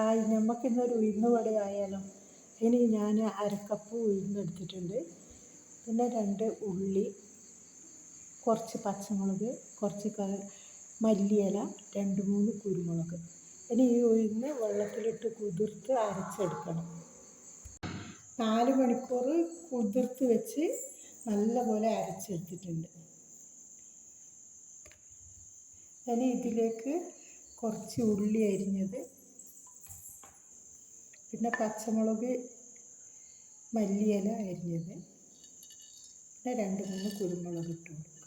Hi നമുക്കിന്നൊരു ഉഴുന്ന് വട ആയാലോ ഇനി ഞാൻ അരക്കപ്പ് ഉഴുന്നെടുത്തിട്ടുണ്ട്. പിന്നെ രണ്ട് ഉള്ളി കുറച്ച് പച്ചമുളക് കുറച്ച് ക മല്ലിയില രണ്ട് മൂന്ന് കുരുമുളക്. ഇനി ഈ ഉഴുന്ന് വെള്ളത്തിലിട്ട് കുതിർത്ത് അരച്ചെടുക്കണം. നാല് മണിക്കൂർ കുതിർത്ത് വെച്ച് നല്ലപോലെ അരച്ചെടുത്തിട്ടുണ്ട്. ഇനി ഇതിലേക്ക് കുറച്ച് ഉള്ളി അരിഞ്ഞത് പിന്നെ പച്ചമുളക് മല്ലിയില അരിഞ്ഞത്. പിന്നെ രണ്ട് മൂന്ന് കുരുമുളക് ഇട്ട് കൊടുക്കുക.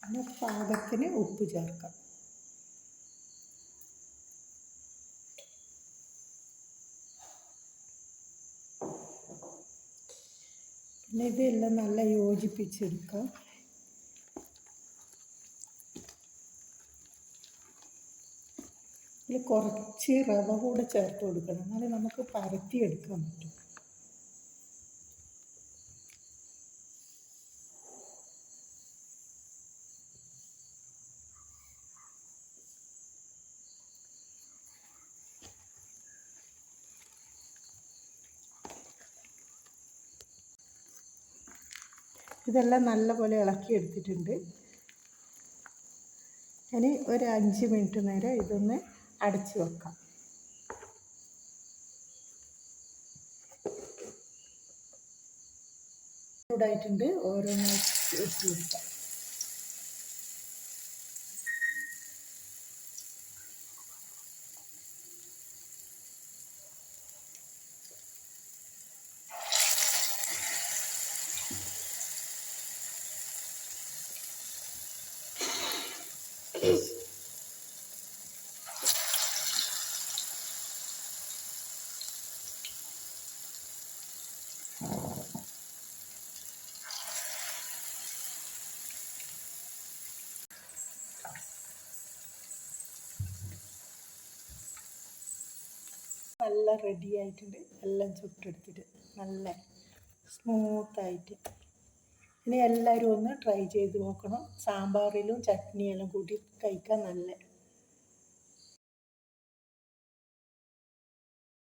പിന്നെ പാകത്തിന് ഉപ്പ് ചേർക്കാം. പിന്നെ ഇതെല്ലാം നല്ല യോജിപ്പിച്ചെടുക്കാം. ഇതിൽ കുറച്ച് റവ കൂടെ ചേർത്ത് കൊടുക്കണം. എന്നാലേ നമുക്ക് പരത്തിയെടുക്കാൻ പറ്റും. ഇതെല്ലാം നല്ലപോലെ ഇളക്കി എടുത്തിട്ടുണ്ട് ഇനി ഒരു അഞ്ച് മിനിറ്റ് നേരം ഇതൊന്ന് അടച്ച് വെക്കാം. ചൂടായിട്ടുണ്ട്. ഓരോന്ന് ഇട്ട് കൊടുക്കാം. നല്ല റെഡി ആയിട്ടുണ്ട്. എല്ലാം ചുട്ടെടുത്തിട്ട് നല്ല സ്മൂത്തായിട്ട് ഇനി എല്ലാവരും ഒന്ന് ട്രൈ ചെയ്ത് നോക്കണം. സാമ്പാറിലും ചട്നിയെല്ലാം കൂട്ടി കഴിക്കാൻ നല്ല